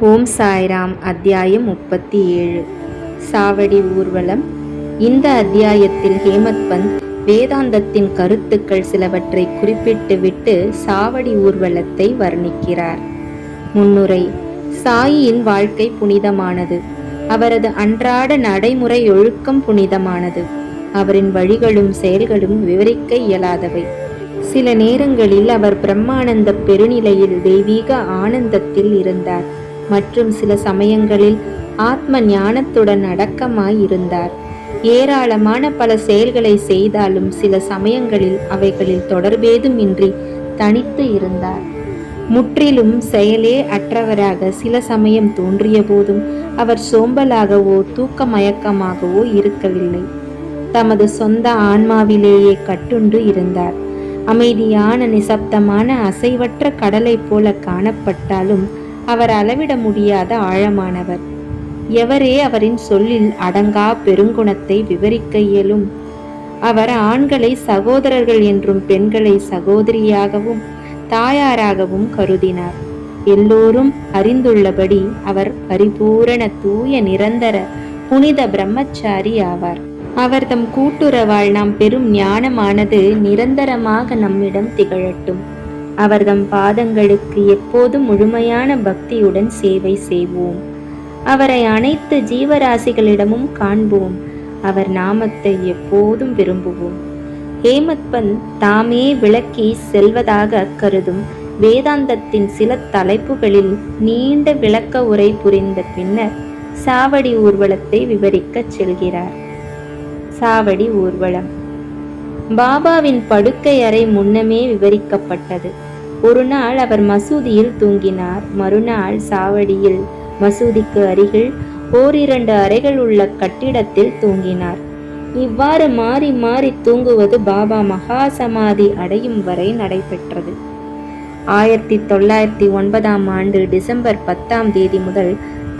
ஓம் சாய்ராம் அத்தியாயம் முப்பத்தி ஏழு சாவடி ஊர்வலம். இந்த அத்தியாயத்தில் ஹேமத் பந்த் வேதாந்தத்தின் கருத்துக்கள் சிலவற்றை குறிப்பிட்டு விட்டு சாவடி ஊர்வலத்தை வர்ணிக்கிறார். முன்னுரை சாயியின் வாழ்க்கை புனிதமானது. அவரது அன்றாட நடைமுறை ஒழுக்கம் புனிதமானது. அவரின் வழிகளும் செயல்களும் விவரிக்க இயலாதவை. சில நேரங்களில் அவர் பிரம்மானந்த பெருநிலையில் தெய்வீக ஆனந்தத்தில் இருந்தார். மற்றும் சில சமயங்களில் ஆத்ம ஞானத்துடன் அடக்கமாய் இருந்தார் ஏராளமான பல செயல்களை செய்தாலும் சில சமயங்களில் அவைகளில் தொடர்பேதும் இன்றி தனித்து இருந்தார். முற்றிலும் செயலே அற்றவராக சில சமயம் தோன்றிய போதும் அவர் சோம்பலாகவோ தூக்க மயக்கமாகவோ இருக்கவில்லை. தமது சொந்த ஆன்மாவிலேயே கட்டுண்டு இருந்தார். அமைதியான நிசப்தமான அசைவற்ற கடலைப் போல காணப்பட்டாலும் அவர் அளவிட முடியாத ஆழமானவர். எவரே அவரின் சொல்லில் அடங்கா பெருங்குணத்தை விவரிக்க இயலும்? அவர் ஆண்களை சகோதரர்கள் என்றும் பெண்களை சகோதரியாகவும் தாயாராகவும் கருதினார். எல்லோரும் அறிந்துள்ளபடி அவர் பரிபூரண தூய நிரந்தர புனித பிரம்மச்சாரி ஆவார். அவர் தம் கூட்டுறவால் நாம் பெரும் ஞானமானது நிரந்தரமாக நம்மிடம் திகழட்டும். அவர்தம் பாதங்களுக்கு எப்போதும் முழுமையான பக்தியுடன் சேவை செய்வோம். அவரை அனைத்து ஜீவராசிகளிடமும் காண்போம். அவர் நாமத்தை எப்போதும் விரும்புவோம். ஹேமத்பன் தாமே விளக்கி செல்வதாக கருதும் வேதாந்தத்தின் சில தலைப்புகளில் நீண்ட விளக்க உரை புரிந்த பின்னர் சாவடி ஊர்வலத்தை விவரிக்கச் செல்கிறார். சாவடி ஊர்வலம். பாபாவின் படுக்கை அறை முன்னமே விவரிக்கப்பட்டது. ஒரு நாள் அவர் மசூதியில் தூங்கினார். மறுநாள் சாவடியில் மசூதிக்கு அருகில் ஓரிரண்டு அறைகள் உள்ள கட்டிடத்தில் தூங்கினார். இவ்வாறு மாறி மாறி தூங்குவது பாபா மகா சமாதி அடையும் வரை நடைபெற்றது. ஆயிரத்தி தொள்ளாயிரத்தி ஒன்பதாம் ஆண்டு டிசம்பர் பத்தாம் தேதி முதல்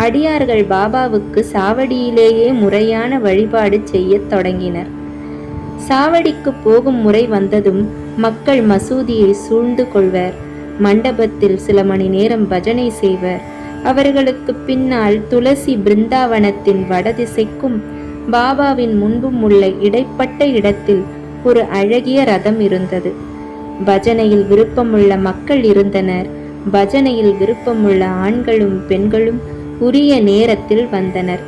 அடியார்கள் பாபாவுக்கு சாவடியிலேயே முறையான வழிபாடு செய்யத் தொடங்கினர். சாவடிக்கு போகும் முறை வந்ததும் மக்கள் மசூதியை சூழ்ந்து கொள்வர். மண்டபத்தில் சில மணி நேரம் பஜனை செய்வர். அவர்களுக்கு பின்னால் துளசி பிருந்தாவனத்தின் வடதிசைக்கும் பாபாவின் முன்பும் உள்ள இடைப்பட்ட இடத்தில் ஒரு அழகிய ரதம் இருந்தது. பஜனையில் விருப்பமுள்ள மக்கள் இருந்தனர். பஜனையில் விருப்பமுள்ள ஆண்களும் பெண்களும் உரிய நேரத்தில் வந்தனர்.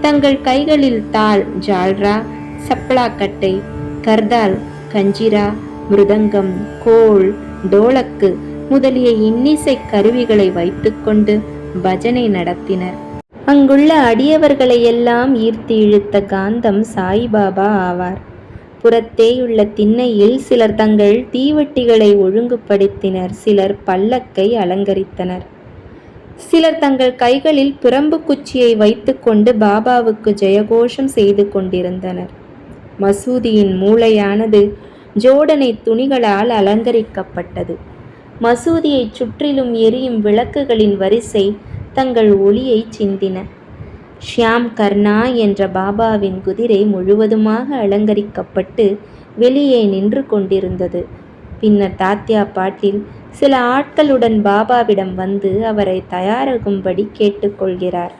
தங்கள் கைகளில் தாள் ஜால்ரா சப்ளாக்கட்டை கர்தால் கஞ்சிரா மிருதங்கம் கோள் டோலக்கு முதலிய இன்னிசை கருவிகளை வைத்துக்கொண்டு பஜனை நடத்தினர். அங்குள்ள அடியவர்களை எல்லாம் ஈர்த்து இழுத்த காந்தம் சாய்பாபா ஆவார். புறத்தேயுள்ள திண்ணையில் சிலர் தங்கள் தீவட்டிகளை ஒழுங்குபடுத்தினர் சிலர் பல்லக்கை அலங்கரித்தனர். சிலர் தங்கள் கைகளில் பிரம்பு குச்சியை வைத்துக்கொண்டு பாபாவுக்கு ஜெயகோஷம் செய்து கொண்டிருந்தனர். மசூதியின் மூளையானது ஜோடனை துணிகளால் அலங்கரிக்கப்பட்டது. மசூதியைச் சுற்றிலும் எரியும் விளக்குகளின் வரிசை தங்கள் ஒளியை சிந்தின. ஷியாம் கர்ணா என்ற பாபாவின் குதிரை முழுவதுமாக அலங்கரிக்கப்பட்டு வெளியே நின்று கொண்டிருந்தது. பின்னர் தாத்யா பாட்டில் சில ஆட்களுடன் பாபாவிடம் வந்து அவரை தயாராகும்படி கேட்டுக்கொள்கிறார்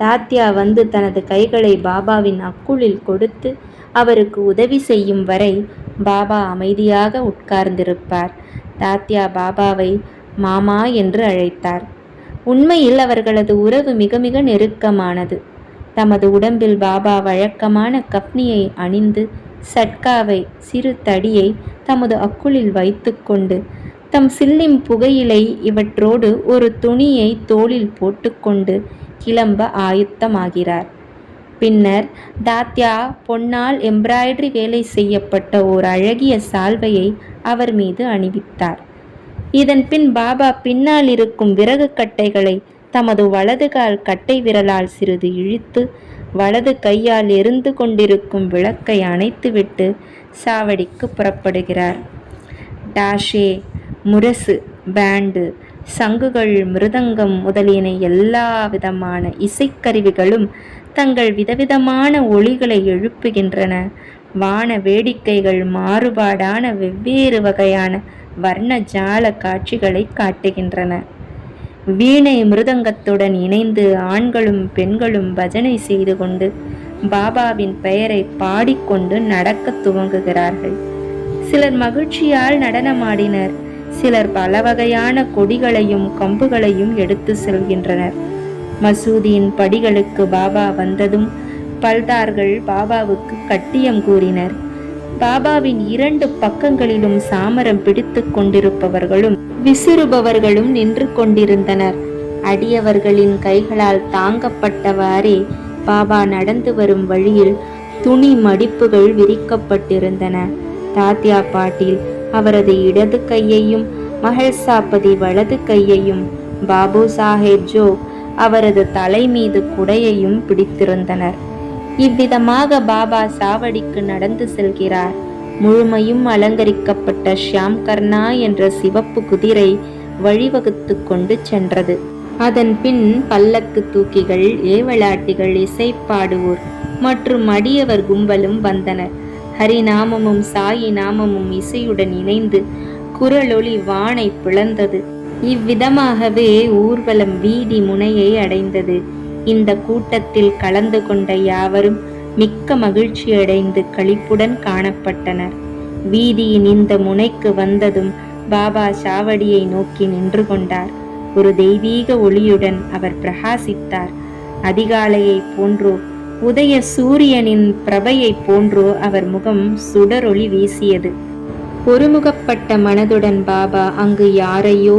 தாத்யா வந்து தனது கைகளை பாபாவின் அக்குளில் கொடுத்து அவருக்கு உதவி செய்யும் வரை பாபா அமைதியாக உட்கார்ந்திருப்பார். தாத்யா பாபாவை மாமா என்று அழைத்தார். உண்மையில் அவர்களது உறவு மிக மிக நெருக்கமானது. தமது உடம்பில் பாபா வழக்கமான கப்னியை அணிந்து சட்காவை சிறு தடியை தமது அக்குளில் வைத்துக்கொண்டு தம் சில்லிம் புகையிலை இவற்றோடு ஒரு துணியை தோளில் போட்டுக்கொண்டு கிளம்ப ஆயுத்தமாகிறார். பின்னர் தாத்யா பொன்னால் எம்ப்ராய்டரி வேலை செய்யப்பட்ட ஓர் அழகிய சால்வையை அவர் மீது அணிவித்தார். இதன் பின் பாபா பின்னால் இருக்கும் விறகு கட்டைகளை தமது வலது கால் கட்டை விரலால் சிறிது இழுத்து வலது கையால் எரிந்து கொண்டிருக்கும் விளக்கை அணைத்துவிட்டு சாவடிக்கு புறப்படுகிறார். டாஷே முரசு பேண்டு சங்குகள் மிருதங்கம் முதலியன எல்லா விதமான இசைக்கருவிகளும் தங்கள் விதவிதமான ஒளிகளை எழுப்புகின்றன. வான வேடிக்கைகள் மாறுபாடான வெவ்வேறு வகையான வர்ண ஜால காட்சிகளை காட்டுகின்றன. வீணை மிருதங்கத்துடன் இணைந்து ஆண்களும் பெண்களும் பஜனை செய்து கொண்டு பாபாவின் பெயரை பாடிக்கொண்டு நடக்கத் துவங்குகிறார்கள். சிலர் மகிழ்ச்சியால் நடனமாடினர். சிலர் பல வகையான கொடிகளையும் கம்புகளையும் எடுத்து செல்கின்றனர். மசூதியின் படிகளுக்கு பாபா வந்ததும் பல்தார்கள் பாபாவுக்கு கட்டியம் கூறினர். பாபாவின் இரண்டு பக்கங்களிலும் சாமரம் பிடித்து கொண்டிருப்பவர்களும் விசிறுபவர்களும் நின்று கொண்டிருந்தனர். அடியவர்களின் கைகளால் தாங்கப்பட்டவாறே பாபா நடந்து வரும் வழியில் துணி மடிப்புகள் விரிக்கப்பட்டிருந்தன. தாத்யா பாட்டீல் அவரது இடது கையையும் மகள் சாப்பதி வலது கையையும் பாபு சாஹேப் ஜோ அவரது தலை மீது குடையையும் பிடித்திருந்தனர். இவ்விதமாக பாபா சாவடிக்கு நடந்து செல்கிறார். முழுமையும் அலங்கரிக்கப்பட்ட ஷியாம் கர்ணா என்ற சிவப்பு குதிரை வழிவகுத்து கொண்டு சென்றது. அதன் பின் பல்லக்கு தூக்கிகள் ஏவலாட்டிகள் இசைப்பாடுவோர் மற்றும் அடியவர் கும்பலும் வந்தனர். ஹரிநாமமும் சாயி நாமமும் இசையுடன் இணைந்து குரலொளி வானை பிளந்தது. இவ்விதமாகவே ஊர்வலம் வீதி முனையை அடைந்தது. இந்த கூட்டத்தில் கலந்து கொண்ட யாவரும் மிக்க மகிழ்ச்சியடைந்து களிப்புடன் காணப்பட்டனர். வீதியின் இந்த முனைக்கு வந்ததும் பாபா சாவடியை நோக்கி நின்று கொண்டார். ஒரு தெய்வீக ஒளியுடன் அவர் பிரகாசித்தார். அதிகாலையை போன்றோ உதய சூரியனின் பிரபையைப் போன்றோ அவர் முகம் சுடரொளி வீசியது. ஒருமுகப்பட்ட மனதுடன் பாபா அங்கு யாரையோ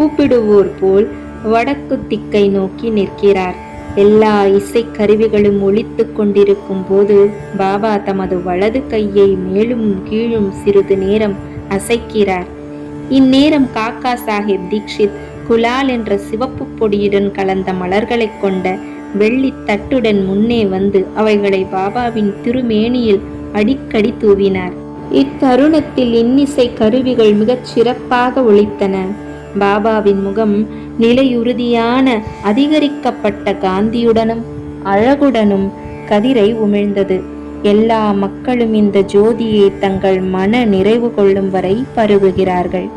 கூப்பிடுவோர் போல் வடக்கு திக்கை நோக்கி நிற்கிறார். எல்லா இசைக்கருவிகளும் ஒழித்து கொண்டிருக்கும் போது பாபா தமது வலது கையை மேலும் கீழும் சிறிது நேரம் அசைக்கிறார். இந்நேரம் காக்கா சாஹிப் தீக்ஷித் குலால் என்ற சிவப்பு பொடியுடன் கலந்த மலர்களைக் கொண்ட வெள்ளி தட்டுடன் முன்னே வந்து அவைகளை பாபாவின் திருமேனியில் அடிக்கடி தூவினார். இத்தருணத்தில் இன்னிசை கருவிகள் மிகச் சிறப்பாக ஒழித்தன பாபாவின் முகம் நிலையுறுதியான அதிகரிக்கப்பட்ட காந்தியுடனும் அழகுடனும் கதிரை உமிழ்ந்தது. எல்லா மக்களும் இந்த ஜோதியை தங்கள் மன நிறைவு கொள்ளும் வரை பருகுகிறார்கள்.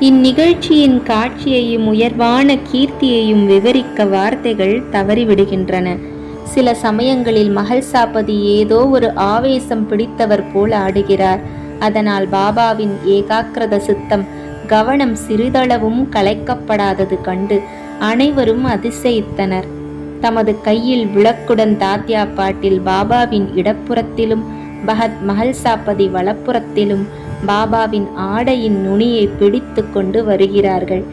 இந்நிகழ்ச்சியின் காட்சியையும் உயர்வான கீர்த்தியையும் விவரிக்க வார்த்தைகள் தவறிவிடுகின்றன. சில சமயங்களில் மகள் சாப்பதி ஏதோ ஒரு ஆவேசம் பிடித்தவர் போல் ஆடுகிறார். அதனால் பாபாவின் ஏகாக்கிரத சித்தம் கவனம் சிறிதளவும் கலைக்கப்படாதது கண்டு அனைவரும் அதிசயித்தனர். தமது கையில் விளக்குடன் தாத்யா பாட்டில் பாபாவின் இடப்புறத்திலும் பகத் மகள் சாப்பதி வலப்புறத்திலும் பாபாவின் ஆடையின் நுனியை பிடித்து கொண்டு வருகிறார்கள்.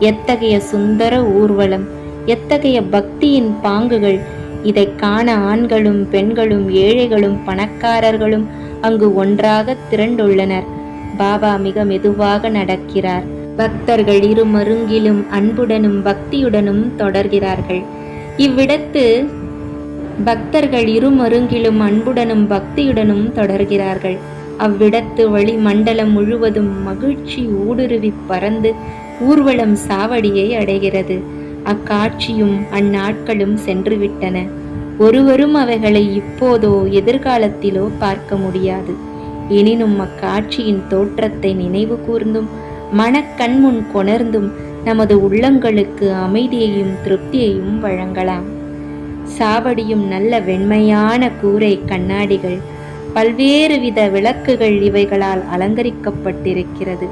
எத்தகைய சுந்தர ஊர்வலம் எத்தகைய பக்தியின் பாங்குகள்! இதை காண ஆண்களும் பெண்களும் ஏழைகளும் பணக்காரர்களும் அங்கு ஒன்றாக திரண்டுள்ளனர். பாபா மிக மெதுவாக நடக்கிறார். பக்தர்கள் இரு மருங்கிலும் அன்புடனும் பக்தியுடனும் தொடர்கிறார்கள். இவ்விடத்து பக்தர்கள் இரு மருங்கிலும் அன்புடனும் பக்தியுடனும் தொடர்கிறார்கள். அவ்விடத்து வழி மண்டலம் முழுவதும் மகிழ்ச்சி ஊடுருவி பறந்து ஊர்வலம் சாவடியை அடைகிறது. அக்காட்சியும் அந்நாட்களும் சென்றுவிட்டன. ஒருவரும் அவைகளை இப்போதோ எதிர்காலத்திலோ பார்க்க முடியாது. எனினும் அக்காட்சியின் தோற்றத்தை நினைவு கூர்ந்தும் மனக்கண்முன் கொணர்ந்தும் நமது உள்ளங்களுக்கு அமைதியையும் திருப்தியையும் வழங்கலாம். சாவடியும் நல்ல வெண்மையான கூரை கண்ணாடிகள் பல்வேறு வித விளக்குகள் இவைகளால் அலங்கரிக்கப்பட்டிருக்கிறது.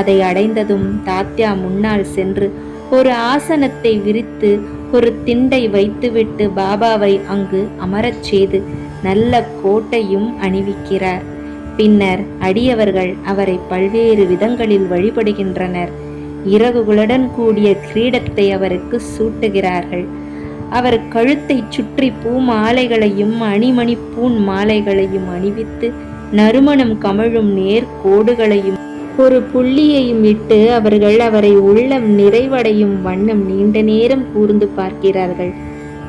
அதை அடைந்ததும் தாத்யா முன்னால் சென்று ஒரு ஆசனத்தை விரித்து ஒரு திண்டை வைத்துவிட்டு பாபாவை அங்கு அமரச் செய்து நல்ல கோட்டையும் அணிவிக்கிறார். பின்னர் அடியவர்கள் அவரை பல்வேறு விதங்களில் வழிபடுகின்றனர். இறகுகளுடன் கூடிய கிரீடத்தை அவருக்கு சூட்டுகிறார்கள். அவர் கழுத்தை சுற்றி பூ மாலைகளையும் அணிமணி பூன் மாலைகளையும் அணிவித்து நறுமணம் கமழும் நேர் கோடுகளையும் ஒரு புள்ளியையும் இட்டு அவர்கள் அவரை உள்ளம் நிறைவடையும் வண்ணம் நீண்ட நேரம் கூர்ந்து பார்க்கிறார்கள்.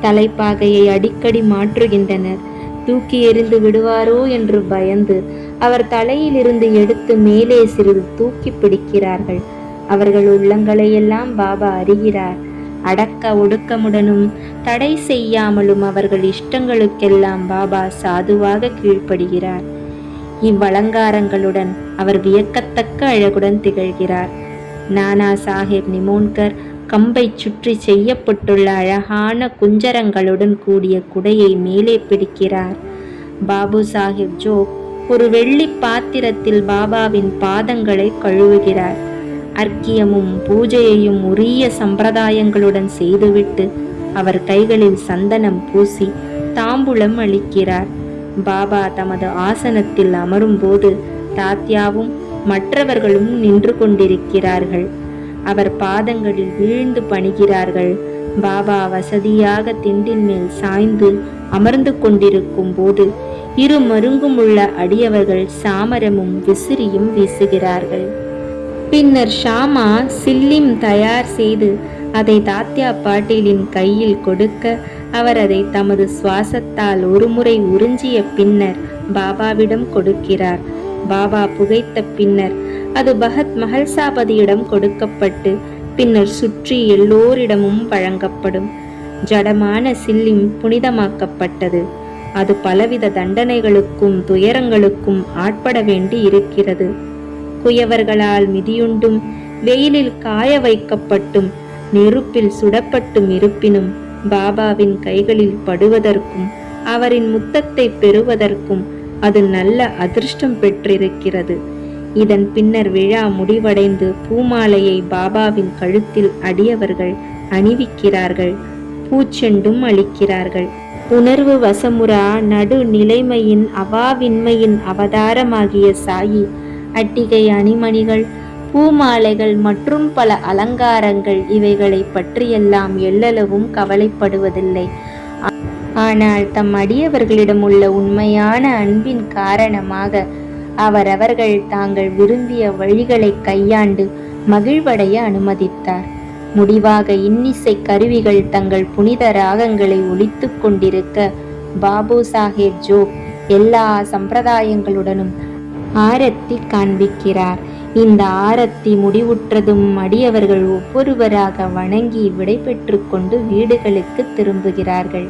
தலைப்பாகையை அடிக்கடி மாற்றுகின்றனர். தூக்கி எறிந்து விடுவாரோ என்று பயந்து அவர் தலையிலிருந்து எடுத்து மேலே சிறிது தூக்கி பிடிக்கிறார்கள். அவர்கள் உள்ளங்களையெல்லாம் பாபா அறிகிறார். அடக்க ஒடுக்கமுடனும் தடை செய்யாமலும் அவர்கள் இஷ்டங்களுக்கெல்லாம் பாபா சாதுவாக கீழ்ப்படுகிறார். இவ்வலங்காரங்களுடன் அவர் வியக்கத்தக்க அழகுடன் திகழ்கிறார். நானா சாஹேப் நிமோன்கர் கம்பை சுற்றி செய்யப்பட்டுள்ள அழகான குஞ்சரங்களுடன் கூடிய குடையை மேலே பிடிக்கிறார். பாபு சாஹிப் ஜோக் ஒரு வெள்ளி பாத்திரத்தில் பாபாவின் பாதங்களை கழுவுகிறார். அர்க்கியமும் பூஜையையும் உரிய சம்பிரதாயங்களுடன் செய்துவிட்டு அவர் கைகளில் சந்தனம் பூசி தாம்பூலம் அளிக்கிறார். பாபா தமது ஆசனத்தில் அமரும்போது தாத்யாவும் மற்றவர்களும் நின்று கொண்டிருக்கிறார்கள். அவர் பாதங்களில் வீழ்ந்து பணிகிறார்கள். பாபா வசதியாக திண்டின் மேல் சாய்ந்து அமர்ந்து கொண்டிருக்கும் போது இரு மருங்குமுள்ள அடியவர்கள் சாமரமும் விசிறியும் வீசுகிறார்கள். பின்னர் ஷாமா சில்லிம் தயார் செய்து அதை தாத்யா பாட்டீலின் கையில் கொடுக்க அவர் அதை தமது சுவாசத்தால் ஒருமுறை உறிஞ்சிய பின்னர் பாபாவிடம் கொடுக்கிறார். பாபா புகைத்த பின்னர் அது பகத் மஹல்சாபதியிடம் கொடுக்கப்பட்டு பின்னர் சுற்றி எல்லோரிடமும் வழங்கப்படும். ஜடமான சில்லிம் புனிதமாக்கப்பட்டது. அது பலவித தண்டனைகளுக்கும் துயரங்களுக்கும் ஆட்பட வேண்டி இருக்கிறது. குயவர்களால் மிதியுண்டும் வெயிலில் காய வைக்கப்பட்டும் நெருப்பில் சுடப்பட்டும் இருப்பினும் பாபாவின் கைகளில் படுவதற்கும் அவரின் முத்தத்தை பெறுவதற்கும் அது நல்ல அதிர்ஷ்டம் பெற்றிருக்கிறது. இதன் பின்னர் விழா முடிவடைந்து பூமாலையை பாபாவின் கழுத்தில் அடியவர்கள் அணிவிக்கிறார்கள். பூச்செண்டும் அளிக்கிறார்கள். உணர்வு வசமுறா நடு நிலைமையின் அவாவின்மையின் அவதாரமாகிய சாயி அட்டிகை அணிமணிகள் பூமாலைகள் மற்றும் பல அலங்காரங்கள் இவைகளை பற்றியெல்லாம் எல்லளவும் கவலைப்படுவதில்லை. ஆனால் தம் அடியவர்களிடம் உள்ள உண்மையான அன்பின் காரணமாக அவரவர்கள் தாங்கள் விரும்பிய வழிகளை கையாண்டு மகிழ்வடைய அனுமதித்தார். முடிவாக இன்னிசை கருவிகள் தங்கள் புனித ராகங்களை ஒழித்து கொண்டிருக்க பாபு சாஹேப் ஜோக் எல்லா சம்பிரதாயங்களுடனும் ஆரத்தி காண்பிக்கிறார். இந்த ஆரத்தி முடிவுற்றதும் அடியவர்கள் ஒவ்வொருவராக வணங்கி விடைபெற்று கொண்டு வீடுகளுக்கு திரும்புகிறார்கள்.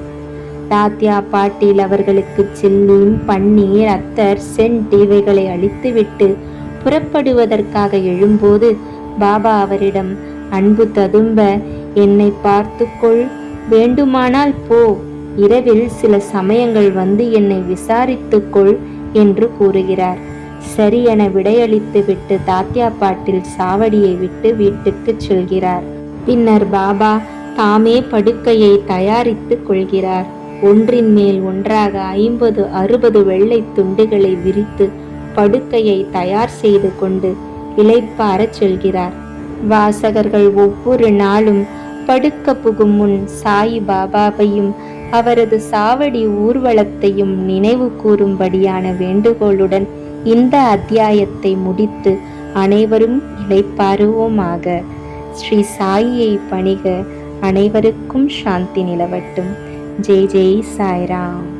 தாத்தியா பாட்டில் அவர்களுக்கு சில்லும் பன்னீர் அத்தர் சென்ட் இவைகளை அழித்துவிட்டு புறப்படுவதற்காக எழும்போது பாபா அவரிடம் அன்பு ததும்ப என்னை பார்த்துக்கொள். வேண்டுமானால் போ. இரவில் சில சமயங்கள் வந்து என்னை விசாரித்துக்கொள் என்று கூறுகிறார். சரி என விடையளித்து விட்டு தாத்யா பாட்டில் சாவடியை விட்டு வீட்டுக்கு செல்கிறார். பின்னர் பாபா தாமே படுக்கையை தயாரித்து கொள்கிறார். ஒன்றின் மேல் ஒன்றாக ஐம்பது அறுபது வெள்ளை துண்டுகளை விரித்து படுக்கையை தயார் செய்து கொண்டு இளைப்பாரச் செல்கிறார். வாசகர்கள் ஒவ்வொரு நாளும் படுக்க புகும் முன் சாயி பாபாவையும் அவரது சாவடி ஊர்வலத்தையும் நினைவு கூறும்படியான வேண்டுகோளுடன் இந்த அத்தியாயத்தை முடித்து அனைவரும் இழைப்பாருவோமாக ஸ்ரீ சாயியை பணிக அனைவருக்கும் சாந்தி நிலவட்டும். జై జై సాయిరామ్.